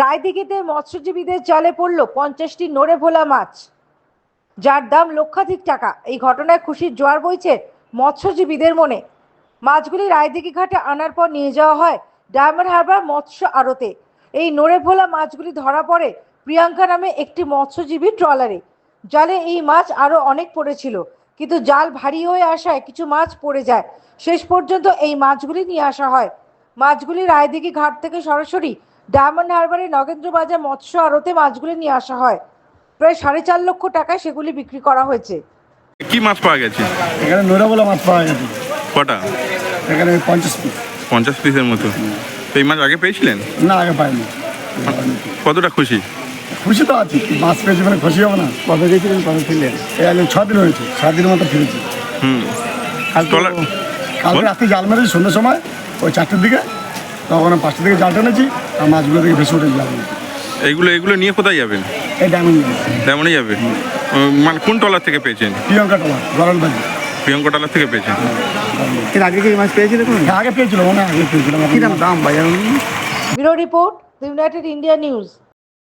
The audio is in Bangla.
রায়দিঘিতে মৎস্যজীবীদের জালে পড়ল পঞ্চাশটি নড়ে ভোলা মাছ। যার দাম লক্ষাধিক টাকা। এই ঘটনায় খুশির জোয়ার বইছে মৎস্যজীবীদের মনে। মাছগুলি রায়দিঘি ঘাটে আনার পর নিয়ে যাওয়া হয় ডায়মন্ড হারবার মৎস্য আড়তে। এই নড়ে ভোলা মাছগুলি ধরা পড়ে প্রিয়াঙ্কা নামে একটি মৎস্যজীবী ট্রলারে। জালে এই মাছ আরও অনেক পড়েছিল, কিন্তু জাল ভারী হয়ে আসায় কিছু মাছ পড়ে যায়। শেষ পর্যন্ত এই মাছগুলি নিয়ে আসা হয়। মাছগুলি রায়দিঘি ঘাট থেকে সরাসরি ডায়মন্ড হারবারের নগেন্দ্র বাজার মৎস্য আড়তে মাছগুলি নিয়ে আসা হয়। প্রায় সাড়ে চার লক্ষ টাকায় সেগুলি বিক্রি করা হয়েছে। কি মাছ পাওয়া গেছে? এখানে নোরাবলা মাছ পাওয়া গেছে। কটা? এখানে পঞ্চাশ পিস। পঞ্চাশ পিসের মতো। তো এই মাছ আগে পেয়েছিলেন? না আগে পাইনি। কতটা খুশি? খুশি তো আছি। মাছ পেয়েছি মানে খুশি হবে না। কবে গেছিলেন কবে ফিরলেন? এই আজ ছ দিন হয়েছে। ছ দিনের মতো ফিরেছি। হুম। কালকে রাত্রে জাল মেরেছি সন্ধ্যের সময়। ওই চারটের দিকে। তখন পাঁচটার দিকে জাল টেনেছি। আর মাছগুলো থেকে ভেসে উঠে যাবে। এইগুলো এগুলো নিয়ে কোথায় যাবেন? এই ডায়মন্ড তেমনই যাবে? মানে কোন টলার থেকে পেয়েছেন? প্রিয়ঙ্কা টলার গরমবাজি প্রিয়ঙ্কা টলার থেকে পেয়েছেন? এর আগে কি মাছ পেয়েছিল কোনো? আগে পেয়েছিল মনে আগে পেয়েছিলাম কি দাম? বাজার bureau report United India news.